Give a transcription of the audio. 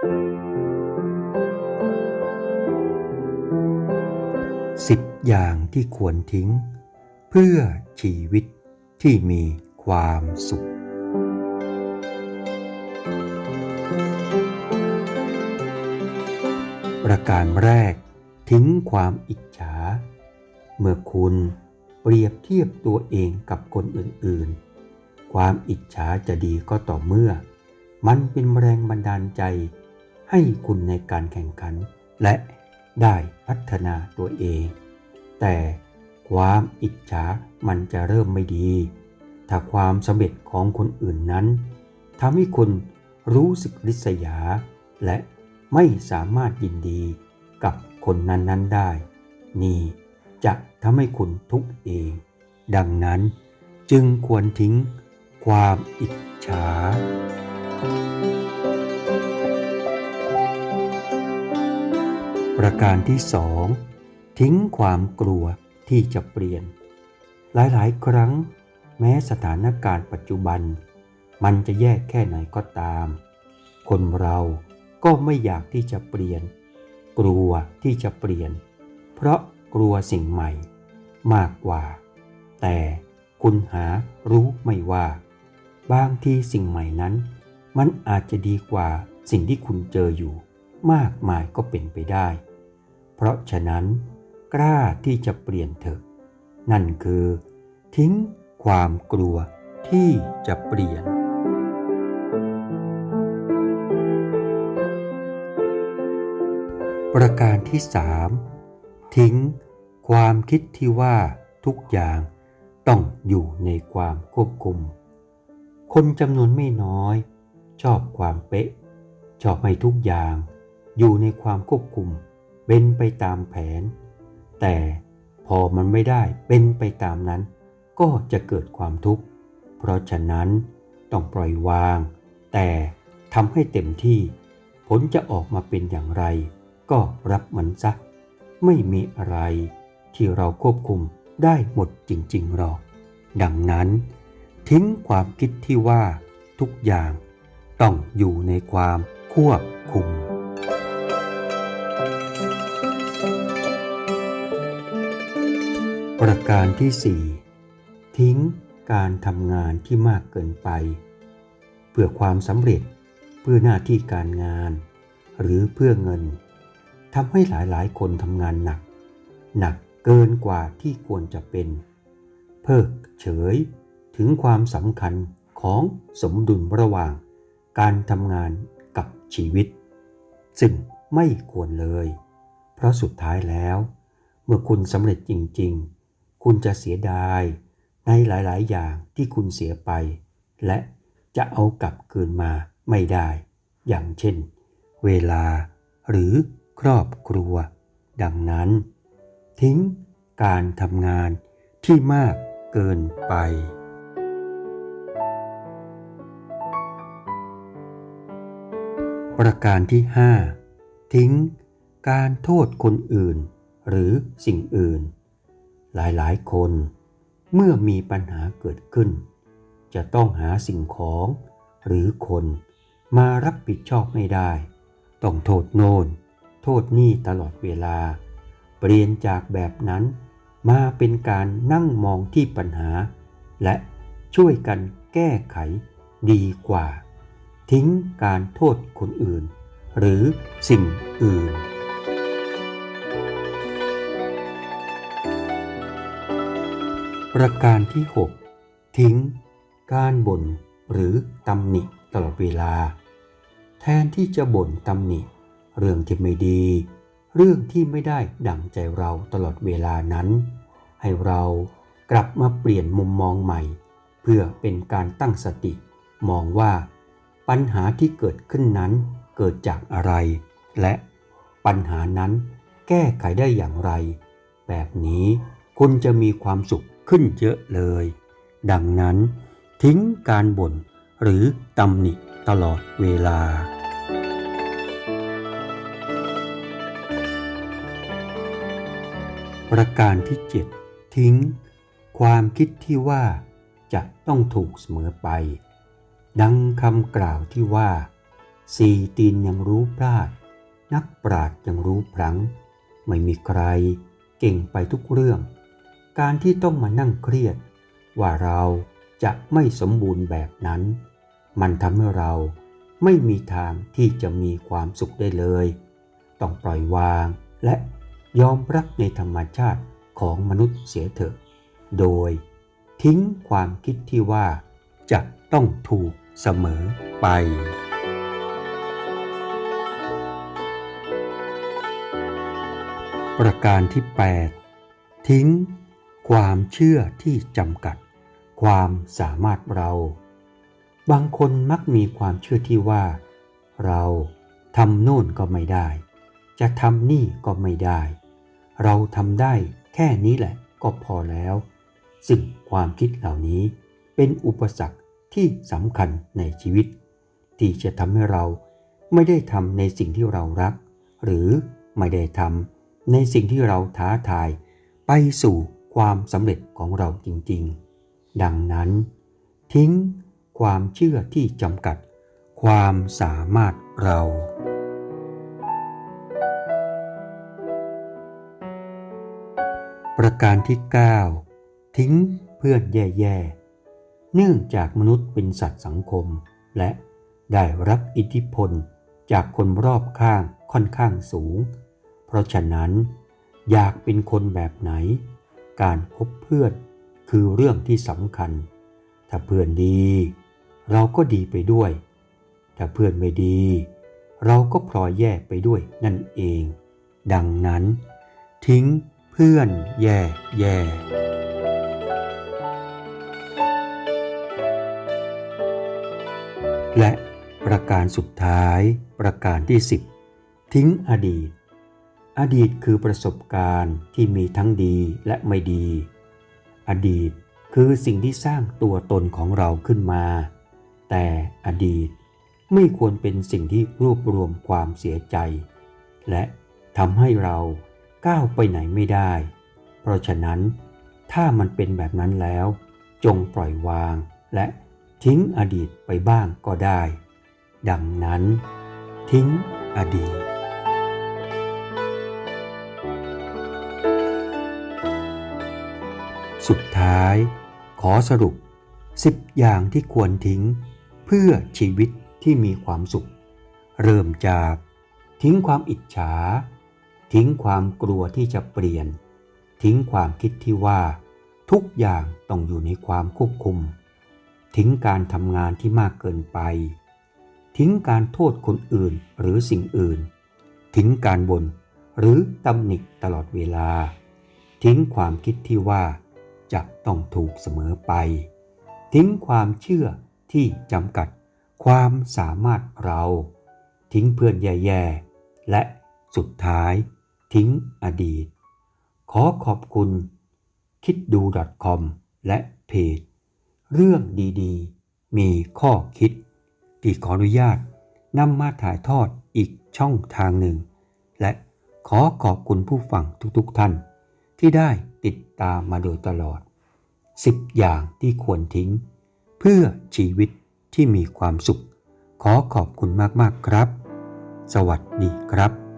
สิบอย่างที่ควรทิ้ง เพื่อชีวิตที่มีความสุข ประการแรกทิ้งความอิจฉา เมื่อคุณเปรียบเทียบตัวเองกับคนอื่นๆ ความอิจฉาจะดีก็ต่อเมื่อ มันเป็นแรงบันดาลใจ ให้คุณในการแข่งขัน และได้พัฒนาตัวเอง แต่ความอิจฉามันจะเริ่มไม่ดี ถ้าความสำเร็จของคนอื่นนั้นทำให้คุณรู้สึกริษยา และไม่สามารถยินดีกับคนนั้นๆได้ นี่จะทำให้คุณทุกข์เอง ดังนั้นจึงควรทิ้งความอิจฉา ประการที่สองทิ้งความกลัวที่จะเปลี่ยน หลายๆ ครั้ง แม้สถานการณ์ปัจจุบัน มันจะแย่แค่ไหนก็ตาม คนเราก็ไม่อยากที่จะเปลี่ยน กลัวที่จะเปลี่ยน เพราะกลัวสิ่งใหม่ มากกว่า แต่คุณหารู้ไม่ว่า บางทีสิ่งใหม่นั้น มันอาจจะดีกว่าสิ่งที่คุณเจออยู่ มากมายก็เป็นไปได้ เพราะฉะนั้นกล้าที่จะเปลี่ยนเถอะ นั่นคือ ทิ้งความกลัวที่จะเปลี่ยน ประการที่สามทิ้งความคิดที่ว่าทุกอย่างต้องอยู่ในความควบคุม คนจำนวนไม่น้อย ชอบความเป๊ะ ชอบให้ทุกอย่าง อยู่ในความควบคุม เป็นไปตามแผน แต่พอมันไม่ได้เป็นไปตามนั้น ก็จะเกิดความทุกข์ เพราะฉะนั้นต้องปล่อยวาง แต่ทำให้เต็มที่ ผลจะออกมาเป็นอย่างไร ก็รับมันซะ ไม่มีอะไรที่เราควบคุมได้หมดจริงๆหรอก ดังนั้น ทิ้งความคิดที่ว่าทุกอย่างต้องอยู่ในความควบคุม ประการที่สี่ทิ้งการทำงานที่มากเกินไป เพื่อความสำเร็จเพื่อหน้าที่การงาน หรือเพื่อเงินทำให้หลายๆ คนทำงานหนัก หนักเกินกว่าที่ควรจะเป็น เพิกเฉยถึงความสำคัญของสมดุลระหว่าง การทำงานกับชีวิต ซึ่งไม่ควรเลย เพราะสุดท้ายแล้ว เมื่อคุณสำเร็จจริง ๆ คุณจะเสียดายในหลายๆ อย่างที่คุณเสียไป และจะเอากลับคืนมาไม่ได้ อย่างเช่น เวลา หรือครอบครัว ดังนั้น ทิ้งการทำงานที่มากเกินไป ประการที่ 5 ทิ้งการโทษคนอื่น หรือสิ่งอื่น หลายๆ คนเมื่อมีปัญหาเกิดขึ้น จะต้องหาสิ่งของ หรือคนมารับผิดชอบไม่ได้ ต้องโทษโน่น โทษนี่ตลอดเวลา เปลี่ยนจากแบบนั้น มาเป็นการนั่งมองที่ปัญหา และช่วยกันแก้ไขดีกว่า ทิ้งการโทษคนอื่น หรือสิ่งอื่น ประการที่ 6 ทิ้ง การบ่นหรือตำหนิตลอดเวลา แทนที่จะบ่นตำหนิ เรื่องที่ไม่ดี เรื่องที่ไม่ได้ดั่งใจเราตลอดเวลานั้น ให้เรากลับมาเปลี่ยนมุมมองใหม่ เพื่อเป็นการตั้งสติ มองว่า ปัญหาที่เกิดขึ้นนั้นเกิดจากอะไร และปัญหานั้นแก้ไขได้อย่างไร แบบนี้คุณจะมีความสุข ขึ้นเยอะเลย ดังนั้นทิ้งการบ่นหรือตำหนิตลอดเวลา ประการที่ 7 ทิ้ง ความคิดที่ว่าจะต้องถูกเสมอไป ดังคำกล่าวที่ว่า สี่ตีนยังรู้พลาด นักปราดยังรู้พลัง ไม่มีใครเก่งไปทุกเรื่อง การที่ต้องมานั่งเครียด ว่าเราจะไม่สมบูรณ์แบบนั้น มันทำให้เราไม่มีทางที่จะมีความสุขได้เลย ต้องปล่อยวางและยอมรับในธรรมชาติของมนุษย์เสียเถอะ โดยทิ้งความคิดที่ว่าจะต้องถูกเสมอไปประการที่ 8 ทิ้ง ความเชื่อที่จำกัด ความสามารถเรา บางคนมักมีความเชื่อที่ว่า เราทำโน่นก็ไม่ได้ จะทำนี่ก็ไม่ได้ เราทำได้แค่นี้แหละก็พอแล้ว ซึ่งความคิดเหล่านี้เป็นอุปสรรคที่สำคัญในชีวิต ที่จะทำให้เราไม่ได้ทำในสิ่งที่เรารัก หรือไม่ได้ทำในสิ่งที่เราท้าทายไปสู่ ความสำเร็จของเราจริงๆ ดังนั้น ทิ้งความเชื่อที่จำกัด ความสามารถเรา ประการที่ 9 ทิ้งเพื่อนแย่ๆ เนื่องจากมนุษย์เป็นสัตว์สังคม และได้รับอิทธิพลจากคนรอบข้างค่อนข้างสูง เพราะฉะนั้นอยากเป็นคนแบบไหน การคบเพื่อนคือเรื่องที่สำคัญ ถ้าเพื่อนดี เราก็ดีไปด้วย ถ้าเพื่อนไม่ดี เราก็พลอยแย่ไปด้วยนั่นเอง ดังนั้น ทิ้งเพื่อนแย่แย่และประการสุดท้ายประการที่ 10 ทิ้งอดีต อดีตคือประสบการณ์ที่มีทั้งดีและไม่ดี อดีตคือสิ่งที่สร้างตัวตนของเราขึ้นมา แต่อดีตไม่ควรเป็นสิ่งที่รวบรวมความเสียใจ และทำให้เราก้าวไปไหนไม่ได้ เพราะฉะนั้น ถ้ามันเป็นแบบนั้นแล้ว จงปล่อยวาง และทิ้งอดีตไปบ้างก็ได้ ดังนั้น ทิ้งอดีต สุดท้าย ขอสรุป 10 อย่างที่ควรทิ้ง เพื่อชีวิตที่มีความสุข เริ่มจากทิ้งความอิจฉา ทิ้งความกลัวที่จะเปลี่ยน ทิ้งความคิดที่ว่า ทุกอย่างต้องอยู่ในความควบคุม ทิ้งการทำงานที่มากเกินไป ทิ้งการโทษคนอื่นหรือสิ่งอื่น ทิ้งการบน่นหรือตำหนิตลอดเวลา ทิ้งความคิดที่ว่า จะต้องถูกเสมอไป ทิ้งความเชื่อที่จำกัดความสามารถเรา ทิ้งเพื่อนแย่ๆ และสุดท้าย ทิ้งอดีต ขอขอบคุณ คิดดู .com และเพจ เรื่องดีๆ มีข้อคิด ที่ขออนุญาตนำมาถ่ายทอดอีกช่องทางหนึ่ง และขอขอบคุณผู้ฟังทุกๆท่าน ที่ได้ติดตามมาโดยตลอด 10 อย่างที่ควรทิ้ง เพื่อชีวิตที่มีความสุข ขอขอบคุณมากๆครับ สวัสดีครับ